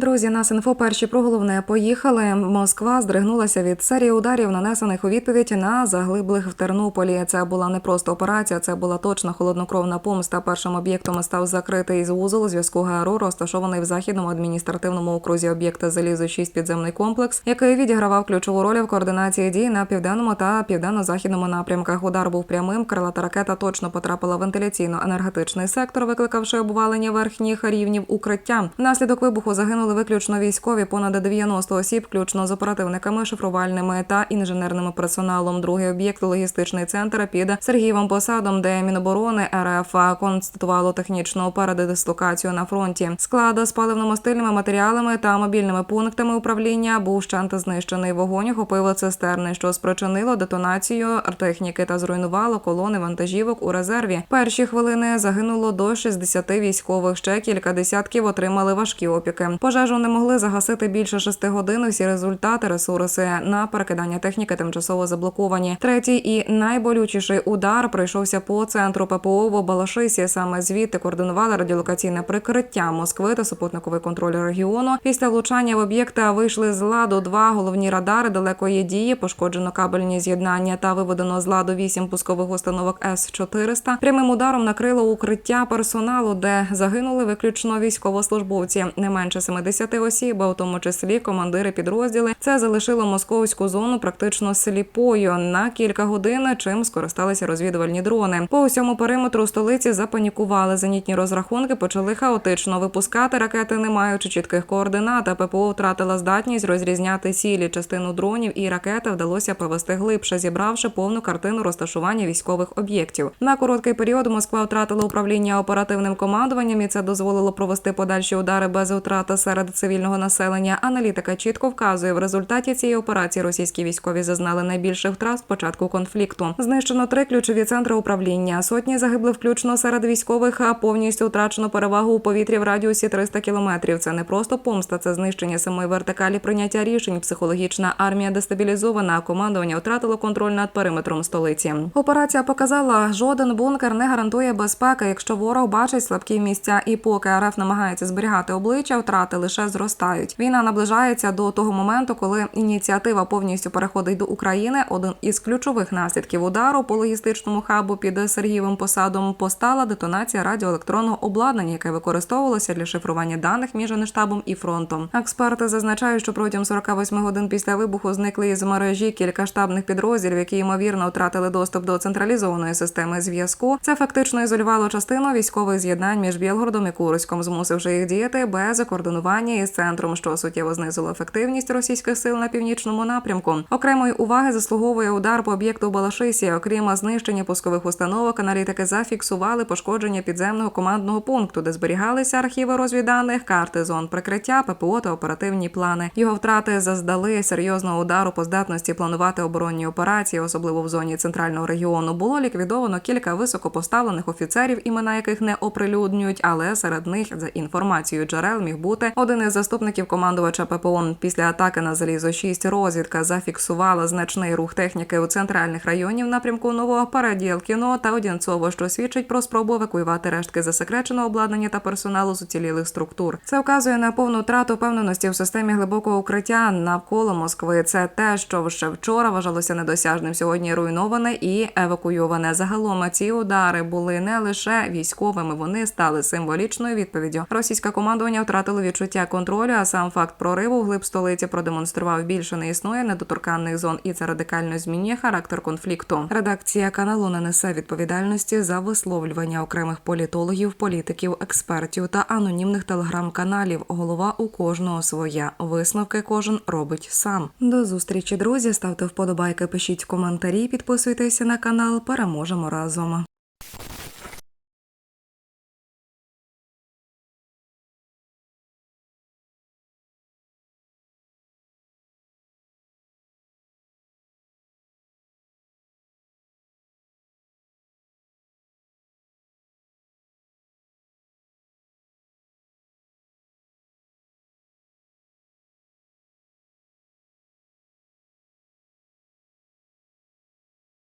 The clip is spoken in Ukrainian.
Друзі, нас інфо перші про головне поїхали. Москва здригнулася від серії ударів, нанесених у відповідь на заглиблих в Тернополі. Це була не просто операція, це була точна холоднокровна помста. Першим об'єктом став закритий з вузол зв'язку ГРУ, розташований в західному адміністративному окрузі об'єкта залізо 6 підземний комплекс, який відігравав ключову роль в координації дій на південному та південно-західному напрямках. Удар був прямим. Крилата ракета точно потрапила в вентиляційно-енергетичний сектор, викликавши обвалення верхніх рівнів укриття. Внаслідок вибуху загинули виключно військові, понад 90 осіб, включно з оперативниками, шифрувальними та інженерним персоналом. Другий об'єкт логістичний центр під Сергієвим посадом, де Міноборони РФ констатувало технічну передислокацію на фронті. Склад з паливно-мастильними матеріалами та мобільними пунктами управління був щант знищений. Вогонь охопив цистерни, що спричинило детонацію техніки та зруйнувало колони вантажівок у резерві. Перші хвилини загинуло до 60 військових. Ще кілька десятків отримали важкі опіки. Пожежу не могли загасити більше шести годин. Всі результати, ресурси на перекидання техніки тимчасово заблоковані. Третій і найболючіший удар прийшовся по центру ППО в Балашисі. Саме звідти координували радіолокаційне прикриття Москви та супутниковий контроль регіону. Після влучання в об'єкта вийшли з ладу два головні радари далекої дії. Пошкоджено кабельні з'єднання та виведено з ладу вісім пускових установок С 400 Прямим ударом накрило укриття персоналу, де загинули виключно військовослужбовці. Не менше 70 осіб, а у тому числі командири підрозділи. Це залишило московську зону практично сліпою на кілька годин, чим скористалися розвідувальні дрони. По усьому периметру столиці запанікували. Зенітні розрахунки почали хаотично випускати ракети, не маючи чітких координат. А ППО втратила здатність розрізняти цілі. Частину дронів і ракети вдалося провести глибше, зібравши повну картину розташування військових об'єктів. На короткий період Москва втратила управління оперативним командуванням, і це дозволило провести подальші удари без втрати серед цивільного населення. Аналітика чітко вказує, в результаті цієї операції російські військові зазнали найбільших втрат з початку конфлікту. Знищено три ключові центри управління. Сотні загибли включно серед військових, а повністю втрачено перевагу у повітрі в радіусі 300 кілометрів. Це не просто помста, це знищення самої вертикалі прийняття рішень. Психологічна армія дестабілізована. Командування втратило контроль над периметром столиці. Операція показала, жоден бункер не гарантує безпеки, якщо ворог бачить слабкі місця, і поки РФ намагається зберігати обличчя, втрати лише зростають. Війна наближається до того моменту, коли ініціатива повністю переходить до України. Один із ключових наслідків удару по логістичному хабу під Сергієвим посадом постала детонація радіоелектронного обладнання, яке використовувалося для шифрування даних між штабом і фронтом. Експерти зазначають, що протягом 48 годин після вибуху зникли із мережі кілька штабних підрозділів, які ймовірно втратили доступ до централізованої системи зв'язку. Це фактично ізолювало частину військових з'єднань між Білгородом і Курськом, змусивши їх діяти без координування із центром, що суттєво знизило ефективність російських сил на північному напрямку. Окремої уваги заслуговує удар по об'єкту у Балашисі. Окрім знищення пускових установок, аналітики зафіксували пошкодження підземного командного пункту, де зберігалися архіви розвідданих, карти зон прикриття, ППО та оперативні плани. Його втрати заздали серйозного удару по здатності планувати оборонні операції, особливо в зоні центрального регіону. Було ліквідовано кілька високопоставлених офіцерів, імена яких не оприлюднюють, але серед них за інформацією джерел міг бути один із заступників командувача ППО. Після атаки на залізо 6 розвідка зафіксувала значний рух техніки у центральних районів напрямку нового Параділкіно та Одінцово, що свідчить про спробу евакуювати рештки засекреченого обладнання та персоналу з уцілілих структур. Це вказує на повну втрату впевненості в системі глибокого укриття навколо Москви. Це те, що ще вчора вважалося недосяжним. Сьогодні руйноване і евакуйоване. Загалом ці удари були не лише військовими, вони стали символічною відповіддю. Російське командування втратило відчуття контролю, а сам факт прориву в глиб столиці продемонстрував більше не існує недоторканних зон, і це радикально змінює характер конфлікту. Редакція каналу не несе відповідальності за висловлювання окремих політологів, політиків, експертів та анонімних телеграм-каналів. Голова у кожного своя. Висновки кожен робить сам. До зустрічі, друзі. Ставте вподобайки, пишіть коментарі, підписуйтеся на канал. Переможемо разом.